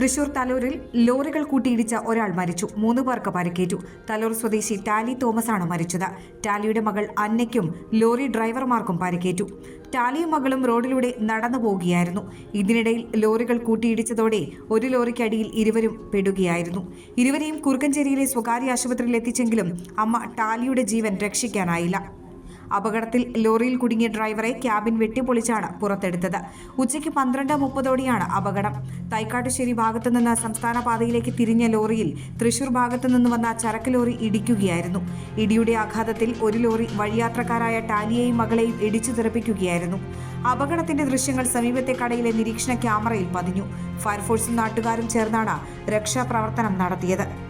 തൃശൂർ തലൂരിൽ ലോറികൾ കൂട്ടിയിടിച്ച ഒരാൾ മരിച്ചു. മൂന്ന് പേർക്ക് പരിക്കേറ്റു. തലൂർ സ്വദേശി ടാലി തോമസ് ആണ് മരിച്ചത്. ടാലിയുടെ മകൾ അന്നയ്ക്കും ലോറി ഡ്രൈവർമാർക്കും പരിക്കേറ്റു. ടാലിയും മകളും റോഡിലൂടെ നടന്നു പോവുകയായിരുന്നു. ഇതിനിടയിൽ ലോറികൾ കൂട്ടിയിടിച്ചതോടെ ഒരു ലോറിക്കടിയിൽ ഇരുവരും പെടുകയായിരുന്നു. ഇരുവരെയും കുറുക്കഞ്ചേരിയിലെ സ്വകാര്യ ആശുപത്രിയിൽ എത്തിച്ചെങ്കിലും അമ്മ ടാലിയുടെ ജീവൻ രക്ഷിക്കാനായില്ല. അപകടത്തിൽ ലോറിയിൽ കുടുങ്ങിയ ഡ്രൈവറെ ക്യാബിൻ വെട്ടിപ്പൊളിച്ചാണ് പുറത്തെടുത്തത്. ഉച്ചയ്ക്ക് പന്ത്രണ്ട് മുപ്പതോടെയാണ് അപകടം. തൈക്കാട്ടുശ്ശേരി ഭാഗത്തു നിന്ന് സംസ്ഥാന പാതയിലേക്ക് തിരിഞ്ഞ ലോറിയിൽ തൃശൂർ ഭാഗത്തു നിന്ന് വന്ന ചരക്ക് ലോറി ഇടിക്കുകയായിരുന്നു. ഇടിയുടെ ആഘാതത്തിൽ ഒരു ലോറി വഴിയാത്രക്കാരായ ടാലിയെയും മകളെയും ഇടിച്ചു തെറിപ്പിക്കുകയായിരുന്നു. അപകടത്തിന്റെ ദൃശ്യങ്ങൾ സമീപത്തെ കടയിലെ നിരീക്ഷണ ക്യാമറയിൽ പതിഞ്ഞു. ഫയർഫോഴ്സും നാട്ടുകാരും ചേർന്നാണ് രക്ഷാപ്രവർത്തനം നടത്തിയത്.